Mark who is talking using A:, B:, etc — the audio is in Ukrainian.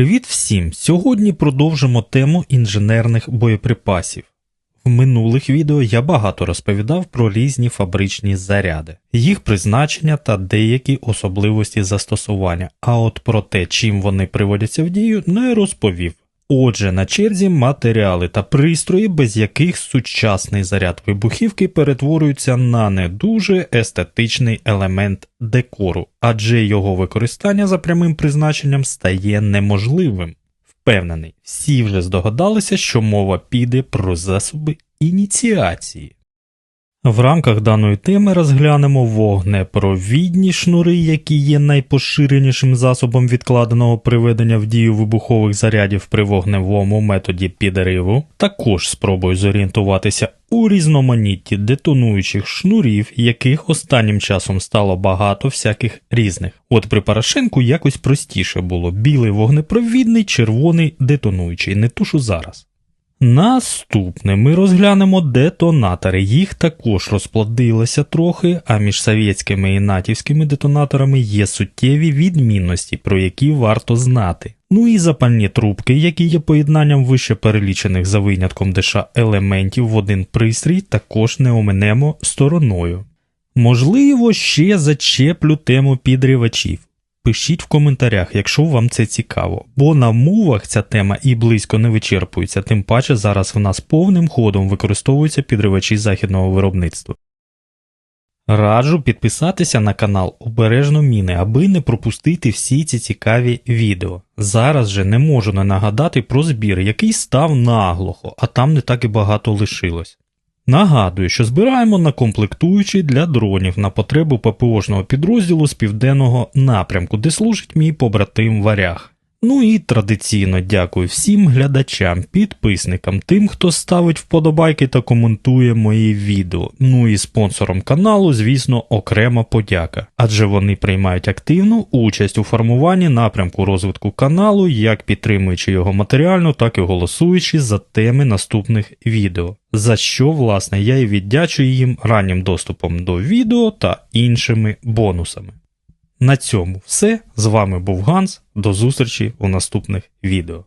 A: Привіт всім! Сьогодні продовжимо тему інженерних боєприпасів. В минулих відео я багато розповідав про різні фабричні заряди, їх призначення та деякі особливості застосування, а от про те, чим вони приводяться в дію, не розповів. Отже, на черзі матеріали та пристрої, без яких сучасний заряд вибухівки перетворюється на не дуже естетичний елемент декору, адже його використання за прямим призначенням стає неможливим. Впевнений, всі вже здогадалися, що мова піде про засоби ініціації. В рамках даної теми розглянемо вогнепровідні шнури, які є найпоширенішим засобом відкладеного приведення в дію вибухових зарядів при вогневому методі підриву. Також спробую зорієнтуватися у різноманітті детонуючих шнурів, яких останнім часом стало багато всяких різних. От при Порошенку якось простіше було білий вогнепровідний, червоний детонуючий, не тушу зараз. Наступне ми розглянемо детонатори. Їх також розплодилося трохи, а між совєтськими і натівськими детонаторами є суттєві відмінності, про які варто знати. Ну і запальні трубки, які є поєднанням вище перелічених за винятком деша елементів в один пристрій, також не оминемо стороною. Можливо, ще зачеплю тему підривачів. Пишіть в коментарях, якщо вам це цікаво, бо на мовах ця тема і близько не вичерпується, тим паче зараз в нас повним ходом використовуються підривачі західного виробництва. Раджу підписатися на канал Обережно Міни, аби не пропустити всі ці цікаві відео. Зараз же не можу не нагадати про збір, який став наглухо, а там не так і багато лишилось. Нагадую, що збираємо на комплектуючі для дронів на потребу ППОшного підрозділу з південного напрямку, де служить мій побратим Варяг. Ну і традиційно дякую всім глядачам, підписникам, тим, хто ставить вподобайки та коментує мої відео. Ну і спонсорам каналу, звісно, окрема подяка, адже вони приймають активну участь у формуванні напрямку розвитку каналу, як підтримуючи його матеріально, так і голосуючи за теми наступних відео. За що, власне, я і віддячую їм раннім доступом до відео та іншими бонусами. На цьому все. З вами був Ганс. До зустрічі у наступних відео.